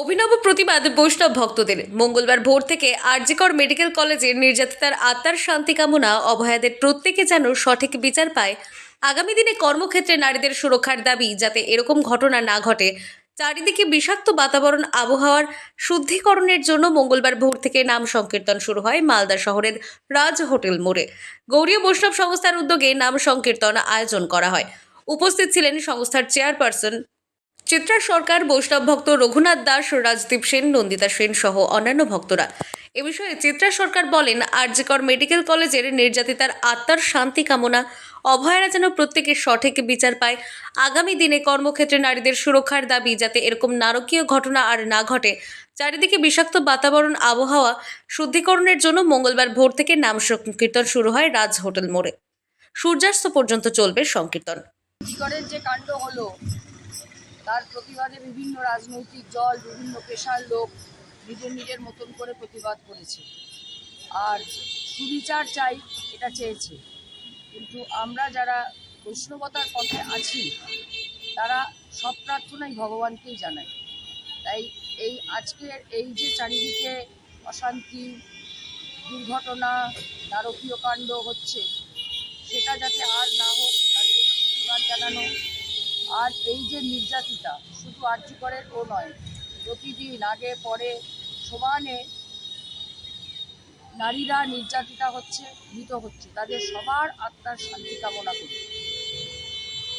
অভিনব প্রতিবাদ বৈষ্ণব ভক্তদের। মঙ্গলবার ভোর থেকে আরজিকর মেডিকেল কলেজের নির্যাতিতার আত্মার শান্তি কামনা অভয়াদের প্রত্যেকে যেন সঠিক বিচার পায়, আগামী দিনে কর্মক্ষেত্রে নারীদের সুরক্ষার দাবি যাতে এরকম ঘটনা না ঘটে। চারিদিকে বিষাক্ত বাতাবরণ, আবহাওয়ার শুদ্ধিকরণের জন্য মঙ্গলবার ভোর থেকে নাম সংকীর্তন শুরু হয় মালদা শহরের রাজ হোটেল মোড়ে। গৌরীয় বৈষ্ণব সংস্থার উদ্যোগে নাম সংকীর্তন আয়োজন করা হয়। উপস্থিত ছিলেন সংস্থার চেয়ারপারসন চিত্রা সরকার, বৈষ্ণব ভক্ত রঘুনাথ দাস, রাজদীপ সেন, নন্দিতা সেন সহ অন্যান্য ভক্তরা। এ বিষয়ে চিত্রা সরকার বলেন, আরজিকর মেডিকেল কলেজের নির্যাতিতার আত্মার শান্তি কামনা, অভয়ারা যেন প্রত্যেকের সঠিক বিচার পায়। আগামী দিনে কর্মক্ষেত্রে নারীদের সুরক্ষার দাবি, যাতে এরকম নারকীয় ঘটনা আর না ঘটে। চারিদিকে বিষাক্ত বাতাবরণ, আবহাওয়া শুদ্ধিকরণের জন্য মঙ্গলবার ভোর থেকে নাম সংকীর্তন শুরু হয় রাজ হোটেল মোড়ে। সূর্যাস্ত পর্যন্ত চলবে সংকীর্তন। যে কাণ্ড হলো তার প্রতিবাদে বিভিন্ন রাজনৈতিক দল, বিভিন্ন পেশার লোক নিজের নিজের মতন করে প্রতিবাদ করেছে। আর সুবিচার চাই, এটা চেয়েছে। কিন্তু আমরা যারা বৈষ্ণবতার পথে আছি, তারা সব প্রার্থনাই ভগবানকেই জানায় তাই এই আজকের এই যে চারিদিকে অশান্তি, দুর্ঘটনা, নারকীয় কাণ্ড হচ্ছে, সেটা যাতে আর না হোক, তার জন্য প্রতিবাদ জানানো আর এই যে নির্যাতিতা, শুধু আর্যিকরের ও নয়, প্রতিদিন আগে, পরে সমানে নারীরা নির্যাতিতা হচ্ছে মৃত হচ্ছে, তাদের সবার আত্মার শান্তি কামনা করি।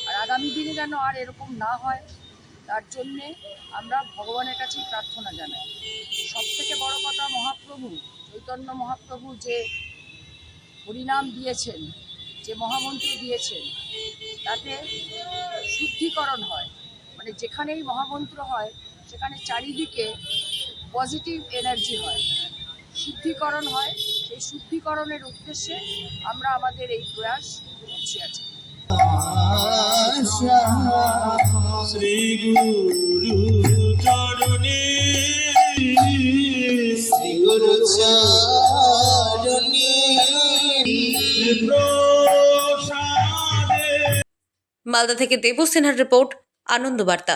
আর আগামী দিনে যেন আর এরকম না হয়, তার জন্যে আমরা ভগবানের কাছে প্রার্থনা জানাই। সব থেকে বড় কথা মহাপ্রভু, চৈতন্য মহাপ্রভু যে হরিনাম দিয়েছেন, যে মহামন্ত্র দিয়েছেন তাতে শুদ্ধিকরণ হয়। মানে যেখানেই মহামন্ত্র হয়, সেখানে চারিদিকে পজিটিভ এনার্জি হয়। শুদ্ধিকরণ হয়, সেই শুদ্ধিকরণের উদ্দেশ্যে আমরা আমাদের এই প্রয়াস করছি আছি শ্রী গুরু শ্রী গুরু মালদা থেকে সিনহার রিপোর্ট আনন্দ বার্তা